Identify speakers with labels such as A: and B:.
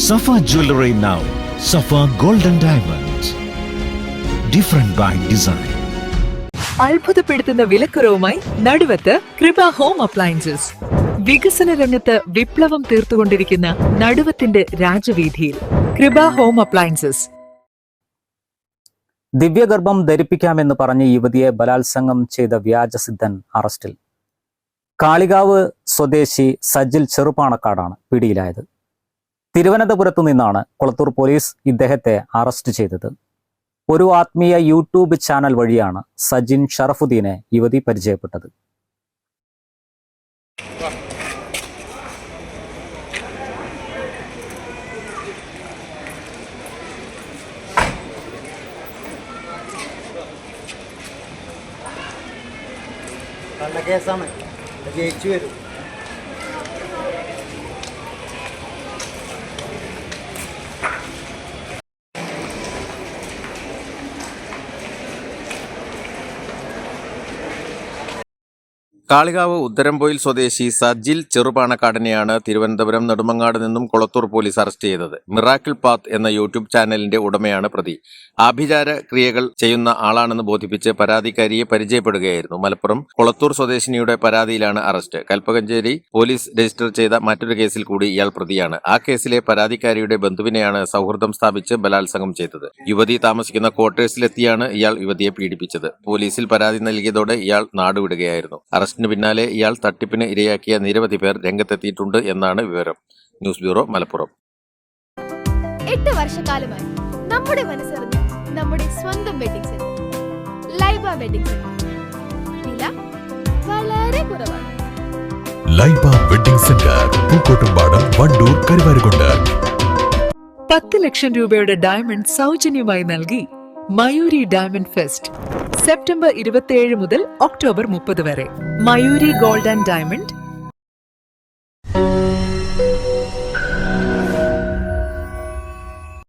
A: Safa Jewelry now. Safa Golden Diamonds. Different by design.
B: അത്ഭുതപ്പെടുത്തുന്ന വിലക്കുറവുമായി നടുവത്ത് കൃപ ഹോം അപ്ലയൻസസ് വികസന രംഗത്ത് വിപ്ലവം തീർത്തുകൊണ്ടിരിക്കുന്ന നടുവത്തിന്റെ രാജവീതിയിൽ കൃപ ഹോം അപ്ലയൻസസ്
C: ദിവ്യഗർഭം ധരിപ്പിക്കാമെന്ന് പറഞ്ഞ് യുവതിയെ ബലാത്സംഗം ചെയ്ത വ്യാജസിദ്ധൻ അറസ്റ്റിൽ കാളികാവ് സ്വദേശി സജിൽ ചെറുപാണക്കാടാണ് പിടിയിലായത് തിരുവനന്തപുരത്തു നിന്നാണ് കൊളത്തൂർ പോലീസ് ഇദ്ദേഹത്തെ അറസ്റ്റ് ചെയ്തത്. ഒരു ആത്മീയ യൂട്യൂബ് ചാനൽ വഴിയാണ് സജിൻ ഷറഫുദ്ദീനെ യുവതി പരിചയപ്പെട്ടത്.
D: കേസാണ്. ജയിച്ചു വരും.
E: കാളികാവ് ഉത്തരംപോയിൽ സ്വദേശി സജിൽ ചെറുപാണക്കാടിനെയാണ് തിരുവനന്തപുരം നെടുമങ്ങാട് നിന്നും കൊളത്തൂർ പോലീസ് അറസ്റ്റ് ചെയ്തത്. മിറാക്കിൾ പാത്ത് എന്ന യൂട്യൂബ് ചാനലിന്റെ ഉടമയാണ് പ്രതി. ആഭിചാര ക്രിയകൾ ചെയ്യുന്ന ആളാണെന്ന് ബോധിപ്പിച്ച് പരാതിക്കാരിയെ പരിചയപ്പെടുകയായിരുന്നു. മലപ്പുറം കൊളത്തൂർ സ്വദേശിനിയുടെ പരാതിയിലാണ് അറസ്റ്റ്. കൽപ്പകഞ്ചേരി പോലീസ് രജിസ്റ്റർ ചെയ്ത മറ്റൊരു കേസിൽ കൂടി ഇയാൾ പ്രതിയാണ്. ആ കേസിലെ പരാതിക്കാരിയുടെ ബന്ധുവിനെയാണ് സൗഹൃദം സ്ഥാപിച്ച് ബലാത്സംഗം ചെയ്തത്. യുവതി താമസിക്കുന്ന ക്വാർട്ടേഴ്സിലെത്തിയാണ് ഇയാൾ യുവതിയെ പീഡിപ്പിച്ചത്. പോലീസിൽ പരാതി നൽകിയതോടെ ഇയാൾ നാടുവിടുകയായിരുന്നു. അറസ്റ്റിന് പിന്നാലെ ഇയാൾ തട്ടിപ്പിന് ഇരയാക്കിയ നിരവധി പേർ രംഗത്തെത്തിയിട്ടുണ്ട് എന്നാണ് വിവരം. News bureau Malappuram.
F: എട്ട് വർഷക്കാലമായി നമ്മുടെ മനസ്സറിഞ്ഞ നമ്മുടെ സ്വന്തം wedding centre Laiba wedding centre വില വളരെ കുറവാണ്.
G: Laiba wedding centre Pookkottumpadam Wandoor Karuvarakundu.
B: പത്ത് ലക്ഷം രൂപയുടെ ഡയമണ്ട് സൗജന്യമായി നൽകി മയൂരി ഡയമണ്ട് ഫെസ്റ്റ് സെപ്റ്റംബർ ഇരുപത്തിയേഴ് മുതൽ ഒക്ടോബർ മുപ്പത് വരെ. Mayuri gold and diamond